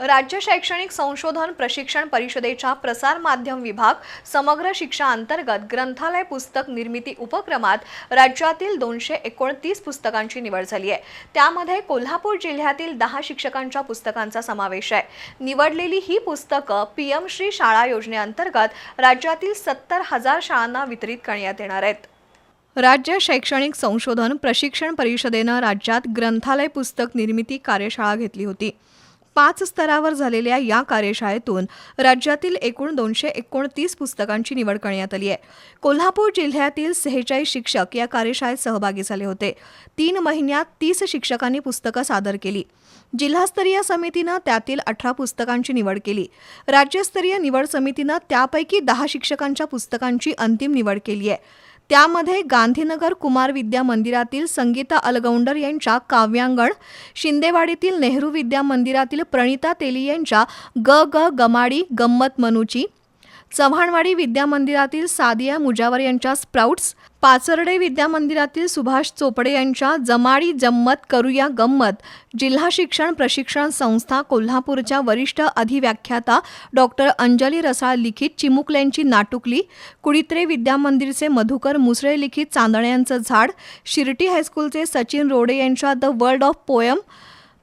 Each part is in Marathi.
राज्य शैक्षणिक संशोधन प्रशिक्षण परिषदेच्या प्रसार माध्यम विभाग समग्र शिक्षा अंतर्गत ग्रंथालय पुस्तक निर्मिती उपक्रमात राज्यातील दोनशे एकोणतीस पुस्तकांची निवड झाली आहे. त्यामध्ये कोल्हापूर जिल्ह्यातील दहा शिक्षकांच्या पुस्तकांचा समावेश आहे. निवडलेली ही पुस्तकं पीएम श्री शाळा योजनेअंतर्गत राज्यातील सत्तर हजार शाळांना वितरित करण्यात येणार आहेत. राज्य शैक्षणिक संशोधन प्रशिक्षण परिषदेनं राज्यात ग्रंथालय पुस्तक निर्मिती कार्यशाळा घेतली होती. पाच स्तरावर झालेल्या या कार्यशाळेतून राज्यातील एकूण दोनशे एकोणतीस पुस्तकांची निवड करण्यात आली आहे. कोल्हापूर जिल्ह्यातील सेहेचाळीस शिक्षक या कार्यशाळेत सहभागी झाले होते. तीन महिन्यात तीस शिक्षकांनी पुस्तकं सादर केली. जिल्हास्तरीय समितीनं त्यातील अठरा पुस्तकांची निवड केली. राज्यस्तरीय निवड समितीनं त्यापैकी दहा शिक्षकांच्या पुस्तकांची अंतिम निवड केली आहे. त्यामध्ये गांधीनगर कुमार विद्या मंदिरातील संगीता अलगौंडर यांच्या काव्यांगण शिंदेवाडीतील नेहरू विद्या मंदिरातील प्रणिता तेली यांच्या ग ग गमाडी गंमत मनुची चव्हाणवाडी विद्या मंदिरातील सादिया मुजावर यांच्या स्प्राउट्स पाचर्डे विद्या मंदिरातील सुभाष चोपडे यांच्या जमाडी जम्मत करूया गंमत जिल्हा शिक्षण प्रशिक्षण संस्था कोल्हापूरच्या वरिष्ठ अधिव्याख्याता डॉक्टर अंजली रसाळ लिखित चिमुकल्यांची नाटुकली कुडित्रे विद्या मंदिरचे मधुकर मुसळे लिखित चांदण्यांचं झाड शिर्टी हायस्कूलचे सचिन रोडे यांच्या द वर्ल्ड ऑफ पोयम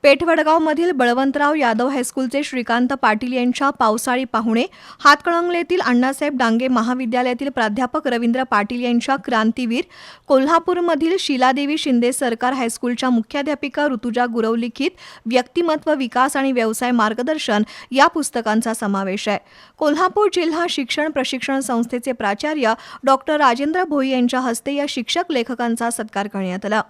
पेठवडगावमधील बळवंतराव यादव हायस्कूलचे श्रीकांत पाटील यांच्या पावसाळी पाहुणे हातकणंगलेतील अण्णासाहेब डांगे महाविद्यालयातील प्राध्यापक रवींद्र पाटील यांच्या क्रांतीवीर कोल्हापूरमधील शिलादेवी शिंदे सरकार हायस्कूलच्या मुख्याध्यापिका ऋतुजा गुरव लिखित व्यक्तिमत्व विकास आणि व्यवसाय मार्गदर्शन या पुस्तकांचा समावेश आहे. कोल्हापूर जिल्हा शिक्षण प्रशिक्षण संस्थेचे प्राचार्य डॉक्टर राजेंद्र भोई यांच्या हस्ते या शिक्षक लेखकांचा सत्कार करण्यात आला.